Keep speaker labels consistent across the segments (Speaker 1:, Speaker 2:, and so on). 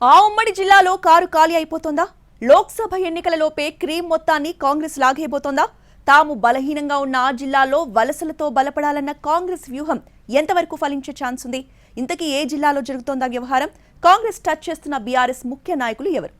Speaker 1: ఆ ఉమ్మడి జిల్లాలో కారు ఖాళీ అయిపోతుందా? లోక్సభ ఎన్నికలలోపే క్రీమ్ మొత్తాన్ని కాంగ్రెస్ లాగేయబోతోందా? తాము బలహీనంగా ఉన్న ఆ జిల్లాలో వలసలతో బలపడాలన్న కాంగ్రెస్ వ్యూహం ఎంతవరకు ఫలించే ఛాన్స్ ఉంది ఇంతకీ ఏ జిల్లాలో జరుగుతోందా వ్యవహారం? కాంగ్రెస్ టచ్ చేస్తున్న బీఆర్ఎస్ ముఖ్య నాయకులు ఎవరు?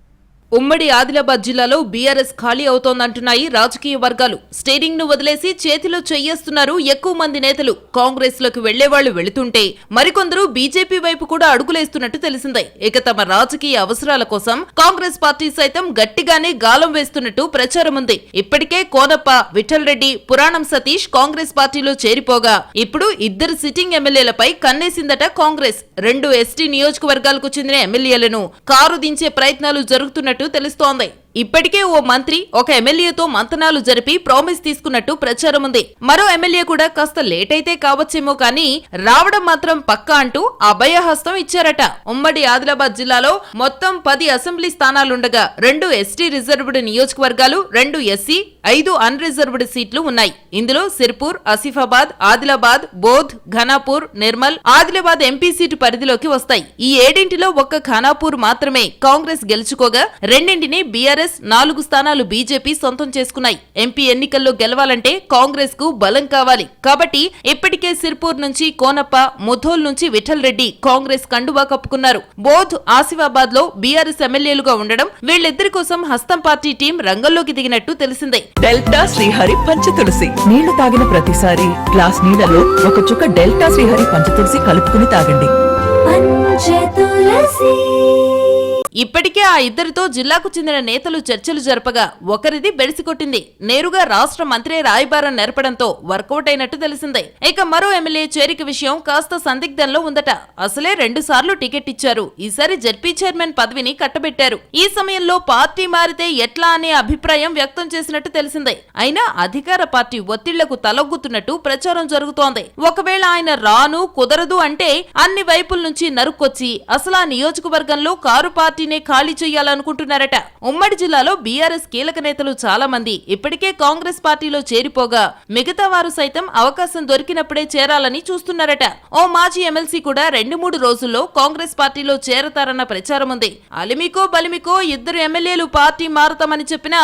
Speaker 2: ఉమ్మడి ఆదిలాబాద్ జిల్లాలో బీఆర్ఎస్ ఖాళీ అవుతోందంటున్నాయి రాజకీయ వర్గాలు. స్టేరింగ్ను వదిలేసి చేతిలో చెయ్యేస్తున్నారు ఎక్కువ మంది నేతలు. కాంగ్రెస్లోకి వెళ్ళేవాళ్ళు వెళుతుంటే మరికొందరు బీజేపీ వైపు కూడా అడుగులేస్తున్నట్టు తెలిసిందే. ఇక తమ రాజకీయ అవసరాల కోసం కాంగ్రెస్ పార్టీ సైతం గట్టిగానే గాలం వేస్తున్నట్టు ప్రచారం ఉంది. ఇప్పటికే కోనప్ప విఠల్ రెడ్డి పురాణం సతీష్ కాంగ్రెస్ పార్టీలో చేరిపోగా ఇప్పుడు ఇద్దరు సిట్టింగ్ ఎమ్మెల్యేలపై కన్నేసిందట కాంగ్రెస్. రెండు ఎస్టీ నియోజకవర్గాలకు చెందిన ఎమ్మెల్యేలను కారు దించే ప్రయత్నాలు జరుగుతున్నట్టు తెలుస్తోంది. ఇప్పటికే ఓ మంత్రి ఒక ఎమ్మెల్యేతో మంతనాలు జరిపి ప్రామిస్ తీసుకున్నట్టు ప్రచారం ఉంది. మరో ఎమ్మెల్యే కూడా కాస్త లేట్ అయితే కావచ్చేమో కానీ రావడం మాత్రం పక్కా అంటూ అభయహస్తం ఇచ్చారట. ఉమ్మడి ఆదిలాబాద్ జిల్లాలో మొత్తం పది అసెంబ్లీ స్థానాలుండగా రెండు ఎస్టీ రిజర్వ్డ్ నియోజకవర్గాలు రెండు ఎస్సీ ఐదు అన్ రిజర్వ్డ్ సీట్లు ఉన్నాయి. ఇందులో సిర్పూర్ ఆసిఫాబాద్ ఆదిలాబాద్ బోధ్ ఘనాపూర్ నిర్మల్ ఆదిలాబాద్ ఎంపీ సీటు పరిధిలోకి వస్తాయి. ఈ ఏడింటిలో ఒక్క ఖానాపూర్ మాత్రమే కాంగ్రెస్ గెలుచుకోగా రెండింటిని బీఆర్ఎస్ నాలుగు స్థానాలు బీజేపీ సొంతం చేసుకున్నాయి. ఎంపీ ఎన్నికల్లో గెలవాలంటే కాంగ్రెస్కు బలం కావాలి. కాబట్టి ఇప్పటికే సిర్పూర్ నుంచి కోనప్ప ముథోల్ నుంచి విఠల్ రెడ్డి కాంగ్రెస్ కండువా కప్పుకున్నారు. బోధ్ ఆసిఫాబాద్లో బీఆర్ఎస్ ఎమ్మెల్యేలుగా ఉండడం వీళ్ళిద్దరి కోసం హస్తం పార్టీ టీం రంగంలోకి దిగినట్టు తెలిసిందే.
Speaker 3: డెల్టా శ్రీహరి పంచతులసి నీళ్ళు తాగిన ప్రతిసారి గ్లాస్ నీళ్ళలో ఒక చుక్క డెల్టా శ్రీహరి పంచతులసి కలుపుకుని తాగండి.
Speaker 4: పంచతులసి
Speaker 2: ఇప్పటికే ఆ ఇద్దరితో జిల్లాకు చెందిన నేతలు చర్చలు జరపగా ఒకరిది బెడిసికొట్టింది నేరుగా రాష్ట్ర మంత్రి రాయబారం నేర్పడంతో వర్కౌట్ అయినట్టు తెలిసిందే. ఇక మరో ఎమ్మెల్యే చేరిక విషయం కాస్త సందిగ్ధంలో ఉందట. అసలే రెండు సార్లు టికెట్ ఇచ్చారు. ఈసారి జడ్పీ చైర్మన్ పదవిని కట్టబెట్టారు. ఈ సమయంలో పార్టీ మారితే ఎట్లా అనే అభిప్రాయం వ్యక్తం చేసినట్టు తెలిసిందే. అయినా అధికార పార్టీ ఒత్తిళ్ళకు తలొగ్గుతున్నట్టు ప్రచారం జరుగుతోంది. ఒకవేళ ఆయన రాను కుదరదు అంటే అన్ని వైపుల నుంచి నరుక్కొచ్చి అసలు ఆ నియోజకవర్గంలో కారు పార్టీనే ఖాళీ చేయాలనుకుంటున్నారట. ఉమ్మడి జిల్లాలో బీఆర్ఎస్ కీలక నేతలు చాలా మంది ఇప్పటికే కాంగ్రెస్ పార్టీలో చేరిపోగా మిగతా వారు సైతం అవకాశం దొరికినప్పుడే చేరాలని చూస్తున్నారట. ఓ మాజీ ఎమ్మెల్సీ కూడా రెండు మూడు రోజుల్లో కాంగ్రెస్ పార్టీలో చేరతారన్న ప్రచారం ఉంది. అలిమికో బలిమికో ఇద్దరు ఎమ్మెల్యేలు పార్టీ మారుతామని చెప్పినా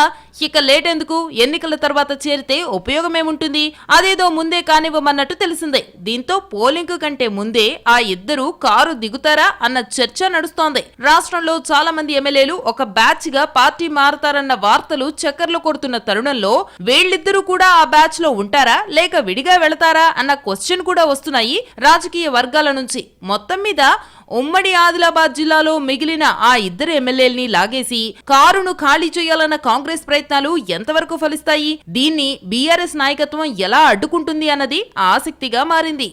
Speaker 2: ఇక లేట్ ఎందుకు ఎన్నికల తర్వాత చేరితే ఉపయోగమేముంటుంది? అదేదో ముందే కానివ్వమన్నట్టు తెలిసిందే. దీంతో పోలింగ్ కంటే ముందే ఆ ఇద్దరు కారు దిగుతారా అన్న చర్చ నడుస్తోంది. రాష్ట్రంలో చాలా మంది ఎమ్మెల్యేలు ఒక బ్యాచ్గా పార్టీ మారతారన్న వార్తలు చక్కర్లు కొడుతున్న తరుణంలో వీళ్ళిద్దరూ కూడా ఆ బ్యాచ్లో ఉంటారా? లేక విడిగా వెళతారా? అన్న క్వశ్చన్ కూడా వస్తున్నాయి రాజకీయ వర్గాల నుంచి. మొత్తం మీద ఉమ్మడి ఆదిలాబాద్ జిల్లాలో మిగిలిన ఆ ఇద్దరు ఎమ్మెల్యేల్ని లాగేసి కారును ఖాళీ చేయాలన్న కాంగ్రెస్ ప్రయత్నాలు ఎంతవరకు ఫలిస్తాయి? దీన్ని బీఆర్ఎస్ నాయకత్వం ఎలా అడ్డుకుంటుంది అన్నది ఆసక్తిగా మారింది.